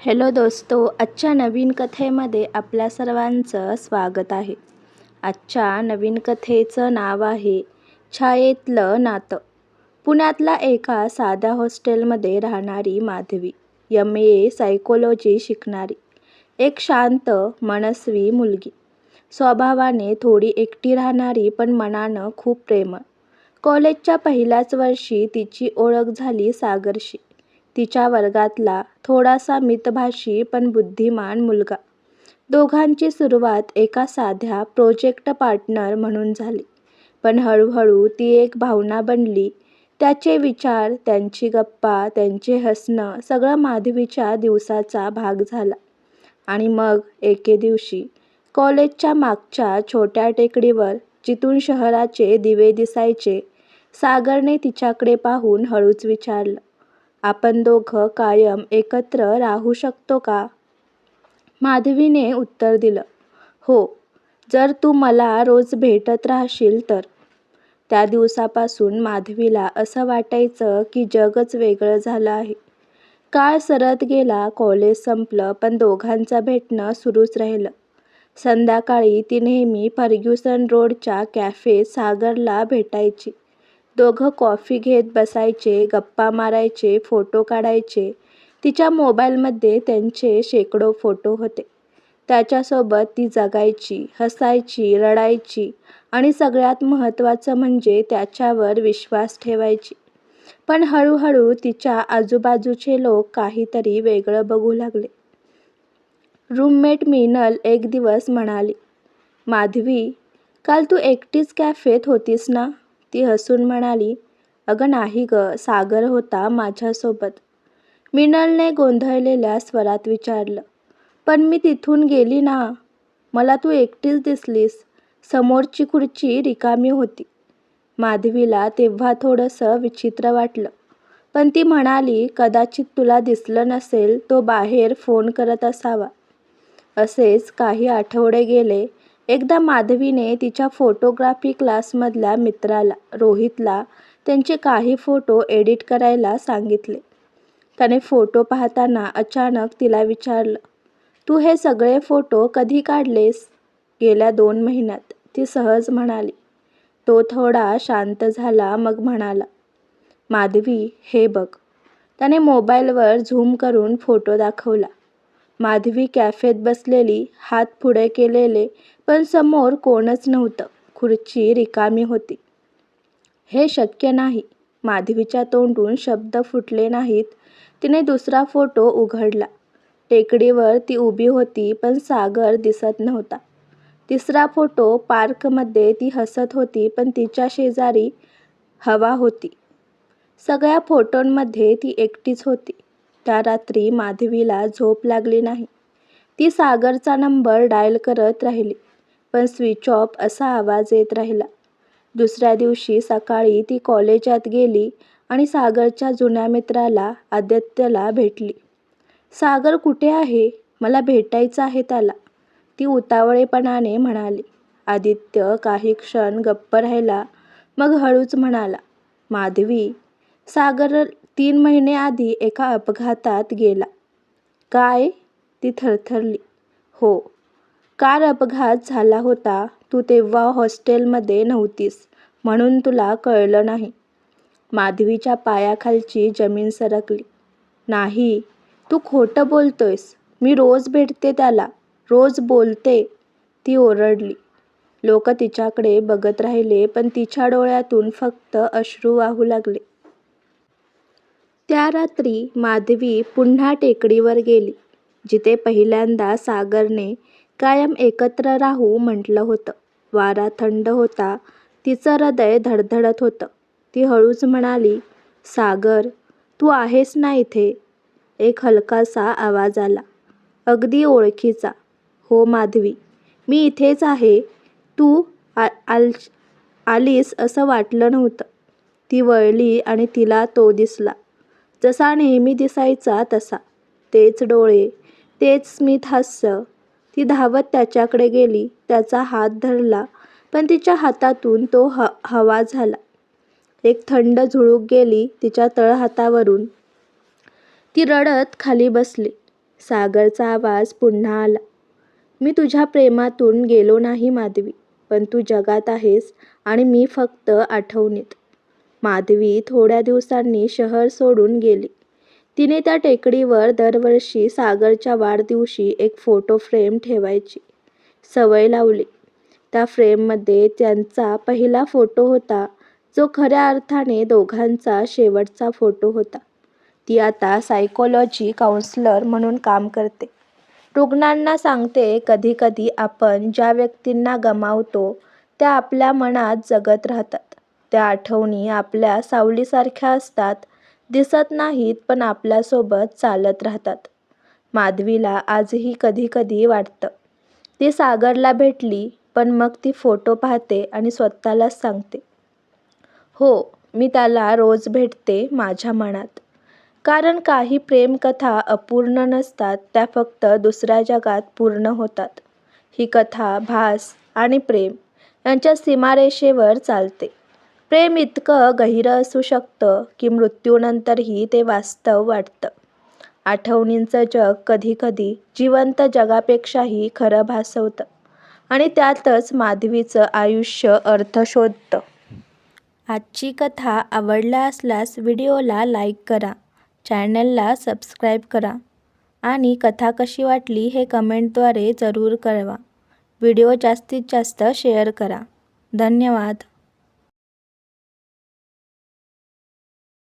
Hello दोस्तो आजच्या नवीन कथेमध्ये आपल्या सर्वांचं स्वागत आहे. आजच्या नवीन कथेचं नाव आहे छायेतलं नातं. पुण्यातल्या एका साध्या हॉस्टेलमध्ये राहणारी माधवी यम ए सायकोलॉजी शिकणारी एक शांत मनस्वी मुलगी. स्वभावाने थोडी एकटी राहणारी पण मनानं खूप प्रेमळ. कॉलेजच्या पहिल्याच वर्षी तिची ओळख झाली सागरशी. तिच्या वर्गातला थोडासा मितभाषी पण बुद्धिमान मुलगा. दोघांची सुरुवात एका साध्या प्रोजेक्ट पार्टनर म्हणून झाली. पण हळूहळू ती एक भावना बनली. त्याचे विचार त्यांची गप्पा त्यांचे हसणं सगळं माधवीच्या दिवसाचा भाग झाला. आणि मग एके दिवशी कॉलेजच्या मागच्या छोट्या टेकडीवर जिथून शहराचे दिवे दिसायचे सागरने तिच्याकडे पाहून हळूच विचारलं आपण दोघं कायम एकत्र राहू शकतो का? माधवीने उत्तर दिलं हो जर तू मला रोज भेटत राहशील तर. त्या दिवसापासून माधवीला असं वाटायचं की जगच वेगळं झालं आहे. काळ सरत गेला कॉलेज संपलं पण दोघांचं भेटणं सुरूच राहिलं. संध्याकाळी ती नेहमी फर्ग्युसन रोडच्या कॅफे सागरला भेटायची. दोघं कॉफी घेत बसायचे गप्पा मारायचे फोटो काढायचे. तिच्या मोबाईलमध्ये त्यांचे शेकडो फोटो होते. त्याच्यासोबत ती जगायची हसायची रडायची आणि सगळ्यात महत्त्वाचं म्हणजे त्याच्यावर विश्वास ठेवायची. पण हळूहळू तिच्या आजूबाजूचे लोक काहीतरी वेगळं बघू लागले. रूममेट मिनल एक दिवस म्हणाली माधवी काल तू एकटीच कॅफेत होतीस ना? ती हसून म्हणाली अगं नाही ग सागर होता माझ्यासोबत. मिनलने गोंधळलेल्या स्वरात विचारलं पण मी तिथून गेली ना? मला तू एकटीच दिसलीस. समोरची खुर्ची रिकामी होती. माधवीला तेव्हा थोडंसं विचित्र वाटलं पण ती म्हणाली कदाचित तुला दिसलं नसेल तो बाहेर फोन करत असावा. असेच काही आठवडे गेले एकदा माधवीने तिच्या फोटोग्राफी क्लासमधल्या मित्राला रोहितला त्यांचे काही फोटो एडिट करायला सांगितले. त्याने फोटो पाहताना अचानक तिला विचारलं तू हे सगळे फोटो कधी काढलेस? गेल्या दोन महिन्यात ती सहज म्हणाली. तो थोडा शांत झाला मग म्हणाला माधवी हे बघ. त्याने मोबाईलवर झूम करून फोटो दाखवला. माधवी कॅफेत बसलेली हात पुढे केलेले पण समोर कोणच नव्हतं. खुर्ची रिकामी होती. हे शक्य नाही माधवीच्या तोंडून शब्द फुटले नाहीत. तिने दुसरा फोटो उघडला. टेकडीवर ती उभी होती पण सागर दिसत नव्हता. तिसरा फोटो पार्कमध्ये ती हसत होती पण तिच्या शेजारी हवा होती. सगळ्या फोटोंमध्ये ती एकटीच होती. त्या रात्री माधवीला झोप लागली नाही. ती सागरचा नंबर डायल करत राहिली पण स्विच ऑफ असा आवाज येत राहिला. दुसऱ्या दिवशी सकाळी ती कॉलेजात गेली आणि सागरच्या जुन्या मित्राला आदित्यला भेटली. सागर कुठे आहे? मला भेटायचं आहे त्याला ती उतावळेपणाने म्हणाली. आदित्य काही क्षण गप्प राहिला मग हळूच म्हणाला माधवी सागर तीन महिने आधी एका अपघातात गेला. काय? ती थरथरली. हो. कार अपघात झाला होता. तू तेव्हा हॉस्टेलमध्ये नव्हतीस म्हणून तुला कळलं नाही. माधवीच्या पायाखालची जमीन सरकली. नाही तू खोटं बोलतोयस. मी रोज भेटते त्याला. रोज बोलते. ती ओरडली. लोक तिच्याकडे बघत राहिले पण तिच्या डोळ्यातून फक्त अश्रू वाहू लागले. त्या रात्री माधवी पुन्हा टेकडीवर गेली जिथे पहिल्यांदा सागरने कायम एकत्र राहू म्हटलं होतं. वारा थंड होता तिचं हृदय धडधडत होतं. ती हळूच म्हणाली सागर तू आहेस ना इथे? एक हलकासा आवाज आला अगदी ओळखीचा. हो माधवी मी इथेच आहे. तू आल आलीस असं वाटलं नव्हतं. ती वळली आणि तिला तो दिसला. जसा नेहमी दिसायचा तसा. तेच डोळे तेच स्मित हास्य. ती धावत त्याच्याकडे गेली त्याचा हात धरला पण तिच्या हातातून तो ह हवा झाला. एक थंड झुळूक गेली तिच्या तळहातावरून ती रडत खाली बसली. सागरचा आवाज पुन्हा आला. मी तुझ्या प्रेमातून गेलो नाही माधवी पण तू जगात आहेस आणि मी फक्त आठवणीत. माधवी थोड्या दिवसांनी शहर सोडून गेली. तिने त्या टेकडीवर दरवर्षी सागरच्या वाढदिवशी एक फोटो फ्रेम ठेवायची सवय लावली. त्या फ्रेममध्ये त्यांचा पहिला फोटो होता जो खऱ्या अर्थाने दोघांचा शेवटचा फोटो होता. ती आता सायकोलॉजी काउन्सलर म्हणून काम करते. रुग्णांना सांगते कधीकधी आपण ज्या व्यक्तींना गमावतो त्या आपल्या मनात जगत राहतात. त्या आठवणी आपल्या सावलीसारख्या असतात दिसत नाहीत पण आपल्यासोबत चालत राहतात. माधवीला आजही कधी कधी वाटतं. ती सागरला भेटली पण मग ती फोटो पाहते आणि स्वतःलाच सांगते. हो मी त्याला रोज भेटते माझ्या मनात. कारण काही प्रेमकथा अपूर्ण नसतात त्या फक्त दुसऱ्या जगात पूर्ण होतात. ही कथा भास आणि प्रेम यांच्या सीमारेषेवर चालते. प्रेम इतकं गहिरं असू शकतं की मृत्यूनंतरही ते वास्तव वाटतं. आठवणींचं जग कधीकधी जिवंत जगापेक्षाही खरं भासवतं आणि त्यातच माधवीचं आयुष्य अर्थ शोधतं. आजची कथा आवडला असल्यास व्हिडिओला लाईक करा चॅनलला सबस्क्राईब करा आणि कथा कशी वाटली हे कमेंटद्वारे जरूर कळवा. व्हिडिओ जास्तीत जास्त शेअर करा. धन्यवाद.